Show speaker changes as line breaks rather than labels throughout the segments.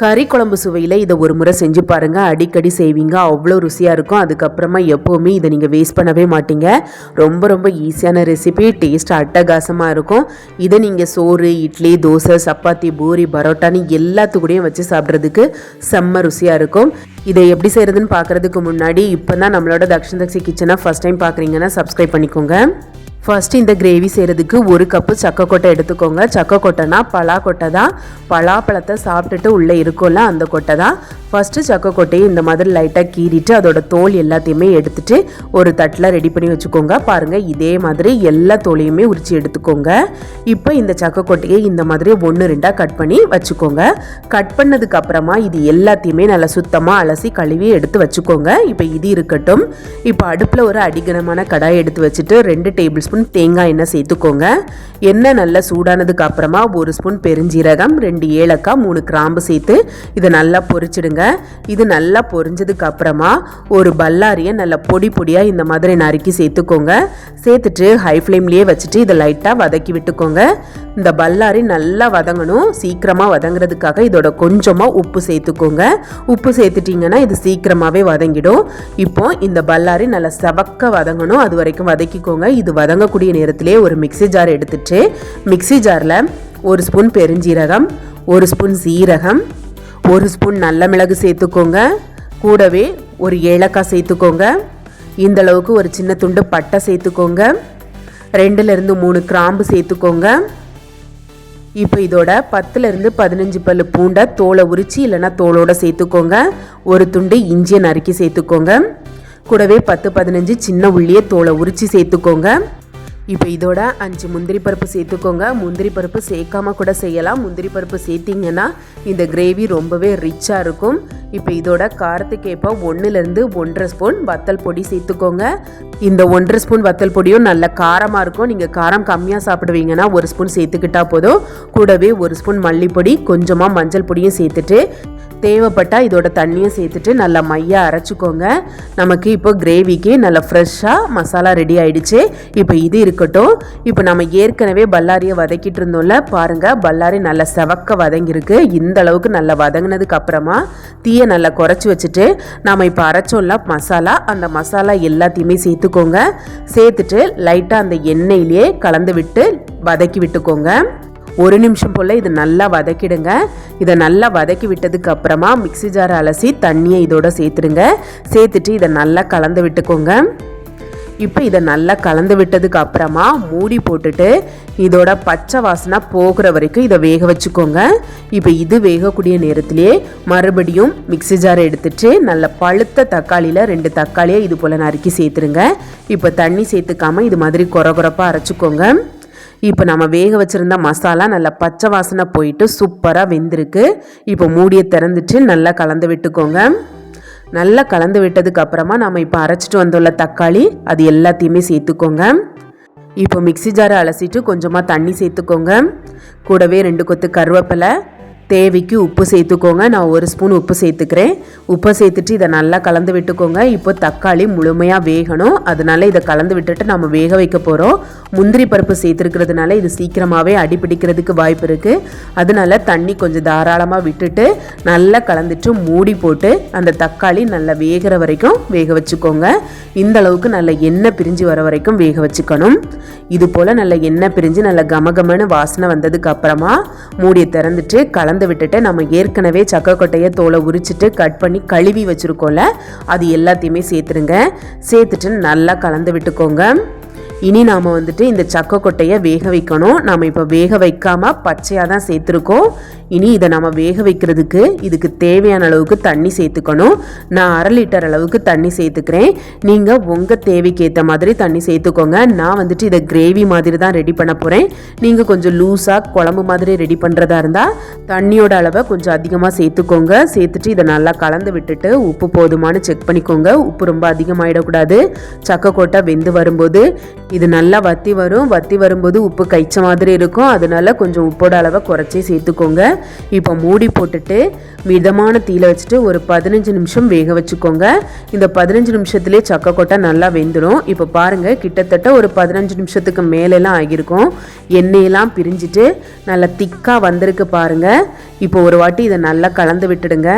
கறி குழம்பு சுவையில் இதை ஒரு முறை செஞ்சு பாருங்கள் அடிக்கடி செய்வீங்க. அவ்வளோ ருசியாக இருக்கும். அதுக்கப்புறமா எப்போவுமே இதை நீங்கள் வேஸ்ட் பண்ணவே மாட்டீங்க. ரொம்ப ரொம்ப ஈஸியான ரெசிபி டேஸ்ட் அட்டகாசமாக இருக்கும். இதை நீங்கள் சோறு இட்லி தோசை சப்பாத்தி பூரி பரோட்டான்னு எல்லாத்துக்கூடையும் வச்சு சாப்பிட்றதுக்கு செம்ம ருசியாக இருக்கும். இதை எப்படி செய்கிறதுன்னு பார்க்குறதுக்கு முன்னாடி இப்போ தான் நம்மளோட தக்ஷன் தக்ஷி கிச்சனை ஃபஸ்ட் டைம் பார்க்குறீங்கன்னா சப்ஸ்கிரைப் பண்ணிக்கோங்க. ஃபஸ்ட்டு இந்த கிரேவி செய்கிறதுக்கு ஒரு கப்பு சக்கக்கொட்டை எடுத்துக்கோங்க. சக்கக்கொட்டைனா பலாக்கொட்டை தான். பலாப்பழத்தை சாப்பிட்டுட்டு உள்ளே இருக்கும்ல அந்த கொட்டை தான். ஃபஸ்ட்டு சக்கக்கொட்டையை இந்த மாதிரி லைட்டாக கீறிட்டு அதோட தோல் எல்லாத்தையுமே எடுத்துட்டு ஒரு தட்டில் ரெடி பண்ணி வச்சுக்கோங்க. பாருங்கள் இதே மாதிரி எல்லா தோலையுமே உரித்து எடுத்துக்கோங்க. இப்போ இந்த சக்கக்கொட்டையை இந்த மாதிரி ஒன்று ரெண்டாக கட் பண்ணி வச்சுக்கோங்க. கட் பண்ணதுக்கு அப்புறமா இது எல்லாத்தையுமே நல்லா சுத்தமாக அலசி கழுவி எடுத்து வச்சுக்கோங்க. இப்போ இது இருக்கட்டும். இப்போ அடுப்பில் ஒரு அடிகனமான கடாயை எடுத்து வச்சுட்டு ரெண்டு டேபிள் ஸ்பூன் தேங்காய் எண்ணெய் சேர்த்துக்கோங்க. எண்ணெய் நல்லா சூடானதுக்கு அப்புறமா ஒரு ஸ்பூன் பெருஞ்சீரகம் ரெண்டு ஏலக்காய் மூணு கிராம்பு சேர்த்து இதை நல்லா பொரிச்சிடுங்க. இது நல்லா பொரிஞ்சதுக்கு அப்புறமா ஒரு பல்லாரியை நல்லா பொடி பொடியாக இந்த மாதிரி நறுக்கி சேர்த்துக்கோங்க. சேர்த்துட்டு ஹை ஃப்ளேம்லேயே வச்சுட்டு இதை லைட்டாக வதக்கி விட்டுக்கோங்க. இந்த பல்லாரி நல்லா வதங்கணும். சீக்கிரமாக வதங்குறதுக்காக இதோட கொஞ்சமாக உப்பு சேர்த்துக்கோங்க. உப்பு சேர்த்துட்டிங்கன்னா இது சீக்கிரமாகவே வதங்கிடும். இப்போ இந்த பல்லாரி நல்லா செவக்க வதங்கணும். அது வரைக்கும் வதக்கிக்கோங்க. இது வதங்கக்கூடிய நேரத்திலே ஒரு மிக்ஸி ஜார் எடுத்துட்டு மிக்ஸி ஜாரில் ஒரு ஸ்பூன் பெருஞ்சீரகம் ஒரு ஸ்பூன் சீரகம் ஒரு ஸ்பூன் நல்ல மிளகு சேர்த்துக்கோங்க. கூடவே ஒரு ஏலக்காய் சேர்த்துக்கோங்க. இந்த அளவுக்கு ஒரு சின்ன துண்டு பட்டை சேர்த்துக்கோங்க. ரெண்டுலேருந்து மூணு கிராம்பு சேர்த்துக்கோங்க. இப்போ இதோட பத்துலேருந்து பதினஞ்சு பல் பூண்டை தோலை உரித்து இல்லைனா தோலோடு சேர்த்துக்கோங்க. ஒரு துண்டு இஞ்சியை நறுக்கி சேர்த்துக்கோங்க. கூடவே பத்து பதினஞ்சு சின்ன உள்ளியை தோலை உரித்து சேர்த்துக்கோங்க. இப்போ இதோட அஞ்சு முந்திரி பருப்பு சேர்த்துக்கோங்க. முந்திரி பருப்பு சேர்க்காம கூட செய்யலாம். முந்திரி பருப்பு சேர்த்திங்கன்னா இந்த கிரேவி ரொம்பவே ரிச்சாக இருக்கும். இப்போ இதோட காரத்துக்கு ஏற்ப ஒன்றுலேருந்து ஒன்றரை ஸ்பூன் வத்தல் பொடி சேர்த்துக்கோங்க. இந்த ஒன்றரை ஸ்பூன் வத்தல் பொடியும் நல்ல காரமாக இருக்கும். நீங்கள் காரம் கம்மியாக சாப்பிடுவீங்கன்னா ஒரு ஸ்பூன் சேர்த்துக்கிட்டா போதும். கூடவே ஒரு ஸ்பூன் மல்லிப்பொடி கொஞ்சமாக மஞ்சள் பொடியும் சேர்த்துட்டு தேவைப்பட்டால் இதோட தண்ணியும் சேர்த்துட்டு நல்லா மையாக அரைச்சிக்கோங்க. நமக்கு இப்போ கிரேவிக்கு நல்லா ஃப்ரெஷ்ஷாக மசாலா ரெடி ஆகிடுச்சு இப்போ இது இருக்கட்டும். இப்போ நம்ம ஏற்கனவே பல்லாரியை வதக்கிட்டு இருந்தோம்ல பாருங்கள் பல்லாரி நல்லா செவக்க வதங்கியிருக்கு. இந்த அளவுக்கு நல்லா வதங்கினதுக்கு அப்புறமா தீயை நல்லா குறைச்சி வச்சுட்டு நாம் இப்போ அரைச்சோம்ல மசாலா அந்த மசாலா எல்லாத்தையுமே சேர்த்துக்கோங்க. சேர்த்துட்டு லைட்டாக அந்த எண்ணெயிலேயே கலந்து விட்டு வதக்கி விட்டுக்கோங்க. ஒரு நிமிஷம் போல் இது நல்லா வதக்கிடுங்க. இதை நல்லா வதக்கி விட்டதுக்கு அப்புறமா மிக்ஸி ஜார் அலசி தண்ணியை இதோட சேர்த்துடுங்க. சேர்த்துட்டு இதை நல்லா கலந்து விட்டுக்கோங்க. இப்போ இதை நல்லா கலந்து விட்டதுக்கு அப்புறமா மூடி போட்டுட்டு இதோட பச்சை வாசனை போகிற வரைக்கும் இதை வேக வச்சுக்கோங்க. இப்போ இது வேகக்கூடிய நேரத்திலே மறுபடியும் மிக்ஸி ஜார் எடுத்துட்டு நல்ல பழுத்த தக்காளியில் ரெண்டு தக்காளியை இது போல் நறுக்கி சேர்த்துருங்க இப்போ தண்ணி சேர்த்துக்காம இது மாதிரி குறகுறப்பாக அரைச்சிக்கோங்க. இப்போ நம்ம வேக வச்சுருந்த மசாலா நல்லா பச்சை வாசனை போயிட்டு சூப்பராக வெந்திருக்கு. இப்போ மூடியை திறந்துட்டு நல்லா கலந்து விட்டுக்கோங்க. நல்லா கலந்து விட்டதுக்கு அப்புறமா நம்ம இப்போ அரைச்சிட்டு வந்துள்ள தக்காளி அது எல்லாத்தையுமே சேர்த்துக்கோங்க. இப்போ மிக்ஸி ஜாரை அலசிட்டு கொஞ்சமாக தண்ணி சேர்த்துக்கோங்க. கூடவே ரெண்டு கொத்து கருவேப்பிலை தேவைக்கு உப்பு சேர்த்துக்கோங்க. நான் ஒரு ஸ்பூன் உப்பு சேர்த்துக்கிறேன். உப்பை சேர்த்துட்டு இதை நல்லா கலந்து விட்டுக்கோங்க. இப்போ தக்காளி முழுமையாக வேகணும். அதனால இதை கலந்து விட்டுட்டு நம்ம வேக வைக்க போகிறோம் முந்திரி பருப்பு சேர்த்துருக்கிறதுனால இது சீக்கிரமாகவே அடிப்பிடிக்கிறதுக்கு வாய்ப்பு இருக்குது அதனால தண்ணி கொஞ்சம் தாராளமாக விட்டுட்டு நல்லா கலந்துட்டு மூடி போட்டு அந்த தக்காளி நல்லா வேகிற வரைக்கும் வேக வச்சுக்கோங்க. இந்த அளவுக்கு நல்ல எண்ணெய் பிரிஞ்சு வர வரைக்கும் வேக வச்சுக்கணும். இது போல் நல்ல எண்ணெய் பிரிஞ்சு நல்ல கமகமன்னு வாசனை வந்ததுக்கு அப்புறமா மூடியை திறந்துட்டு கலந்து விட்டுட்டு நம்ம ஏற்கனவே சக்கக்கொட்டையை தோலை உரிச்சிட்டு கட் பண்ணி கழுவி வச்சுருக்கோம்ல அது எல்லாத்தையுமே சேர்த்துருங்க. சேர்த்துட்டு நல்லா கலந்து விட்டுக்கோங்க. இனி நாம் வந்துட்டு இந்த சக்கை கொட்டையை வேக வைக்கணும். நாம் இப்போ வேக வைக்காமல் பச்சையாக தான் சேர்த்துருக்கோம். இனி இதை நம்ம வேக வைக்கிறதுக்கு இதுக்கு தேவையான அளவுக்கு தண்ணி சேர்த்துக்கணும். நான் அரை லிட்டர் அளவுக்கு தண்ணி சேர்த்துக்கிறேன். நீங்கள் உங்கள் தேவைக்கு ஏற்ற மாதிரி தண்ணி சேர்த்துக்கோங்க. நான் வந்துட்டு இதை கிரேவி மாதிரி தான் ரெடி பண்ண போகிறேன் நீங்கள் கொஞ்சம் லூஸாக குழம்பு மாதிரி ரெடி பண்ணுறதா இருந்தால் தண்ணியோட அளவை கொஞ்சம் அதிகமாக சேர்த்துக்கோங்க. சேர்த்துட்டு இதை நல்லா கலந்து விட்டுட்டு உப்பு போதுமானு செக் பண்ணிக்கோங்க. உப்பு ரொம்ப அதிகமாகிடக்கூடாது சக்கை வெந்து வரும்போது இது நல்லா வத்தி வரும். வத்தி வரும்போது உப்பு கைச்ச மாதிரி இருக்கும். அதனால கொஞ்சம் உப்போட அளவை குறைச்சி சேர்த்துக்கோங்க. இப்போ மூடி போட்டுட்டு மிதமான தீயில் வச்சுட்டு ஒரு பதினஞ்சு நிமிஷம் வேக வச்சுக்கோங்க. இந்த பதினஞ்சு நிமிஷத்துலேயே சக்கக்கொட்டை நல்லா வெந்துடும் இப்போ பாருங்கள் கிட்டத்தட்ட ஒரு பதினஞ்சு நிமிஷத்துக்கு மேலெலாம் ஆகியிருக்கும். எண்ணெயெல்லாம் பிரிஞ்சுட்டு நல்லா திக்காக வந்திருக்கு பாருங்கள் இப்போ ஒரு வாட்டி இதை நல்லா கலந்து விட்டுடுங்க.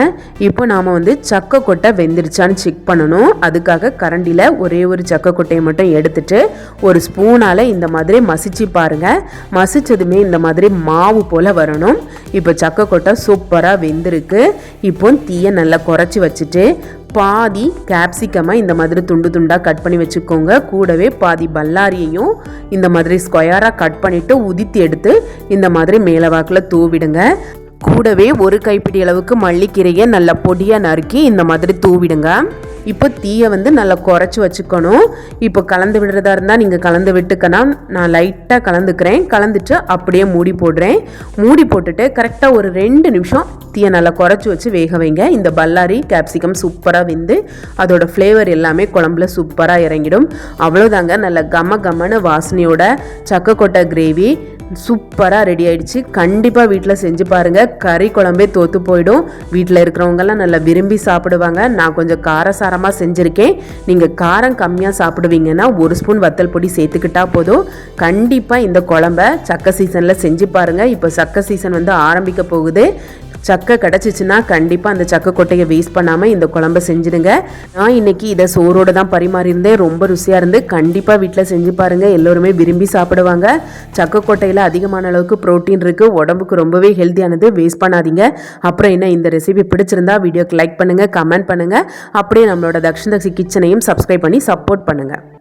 இப்போ நாம் வந்து சக்கை கொட்டை வெந்துருச்சான்னு செக் பண்ணணும். அதுக்காக கரண்டியில் ஒரே ஒரு சக்கை கொட்டையை மட்டும் எடுத்துட்டு ஒரு ஸ்பூனால் இந்த மாதிரி மசிச்சு பாருங்கள் மசிச்சதுமே இந்த மாதிரி மாவு போல் வரணும். இப்போ சக்கை கொட்டை சூப்பராக வெந்திருக்கு. இப்போ தீயை நல்லா குறைச்சி வச்சுட்டு பாதி கேப்சிகமாக இந்த மாதிரி துண்டு துண்டாக கட் பண்ணி வச்சுக்கோங்க. கூடவே பாதி பல்லாரியையும் இந்த மாதிரி ஸ்கொயராக கட் பண்ணிவிட்டு உதித்து எடுத்து இந்த மாதிரி மேலே வாக்கில் தூவிடுங்க. கூடவே ஒரு கைப்பிடி அளவுக்கு மல்லிக்கீரையை நல்லா பொடியாக நறுக்கி இந்த மாதிரி தூவிடுங்க. இப்போ தீயை வந்து நல்லா குறைச்சி வச்சுக்கணும். இப்போ கலந்து விடுறதா இருந்தால் நீங்கள் கலந்து விட்டுக்கணும். நான் லைட்டாக கலந்துக்கிறேன். கலந்துட்டு அப்படியே மூடி போடுறேன். மூடி போட்டுட்டு கரெக்டாக ஒரு ரெண்டு நிமிஷம் தீயை நல்லா குறைச்சி வச்சு வேக வைங்க. இந்த பல்லாரி கேப்சிகம் சூப்பராக வெந்து அதோட ஃப்ளேவர் எல்லாமே குழம்புல சூப்பராக இறங்கிடும். அவ்வளோதாங்க நல்ல கம கமன்னு வாசனையோட சக்கக்கொட்டை கிரேவி சூப்பராக ரெடி ஆயிடுச்சு. கண்டிப்பாக வீட்டில் செஞ்சு பாருங்கள் கறி குழம்பே தோற்று போயிடும். வீட்டில் இருக்கிறவங்கெல்லாம் நல்லா விரும்பி சாப்பிடுவாங்க. நான் கொஞ்சம் காரசாரமாக செஞ்சுருக்கேன். நீங்கள் காரம் கம்மியாக சாப்பிடுவீங்கன்னா ஒரு ஸ்பூன் வத்தல் பொடி சேர்த்துக்கிட்டா போதும். கண்டிப்பாக இந்த குழம்ப சக்கை சீசனில் செஞ்சு பாருங்கள் இப்போ சக்கை சீசன் வந்து ஆரம்பிக்க போகுது. சக்கை கிடச்சிச்சின்னா கண்டிப்பாக அந்த சக்கை கொட்டையை வேஸ்ட் பண்ணாமல் இந்த குழம்ப செஞ்சுடுங்க. நான் இன்னைக்கு இதை சோறோடு தான் பரிமாறியிருந்தேன். ரொம்ப ருசியாக இருந்து கண்டிப்பாக வீட்டில் செஞ்சு பாருங்கள் எல்லோருமே விரும்பி சாப்பிடுவாங்க. சக்கை கொட்டையில் அதிகமான அளவுக்கு ப்ரோட்டீன் இருக்குது உடம்புக்கு ரொம்பவே ஹெல்த்தியானது வேஸ்ட் பண்ணாதீங்க. அப்புறம் என்ன இந்த ரெசிபி பிடிச்சிருந்தா வீடியோக்கு லைக் பண்ணுங்கள் கமெண்ட் பண்ணுங்கள் அப்படியே நம்மளோட தக்ஷன் தக்ஷி கிச்சனையும் சப்ஸ்கிரைப் பண்ணி சப்போர்ட் பண்ணுங்கள்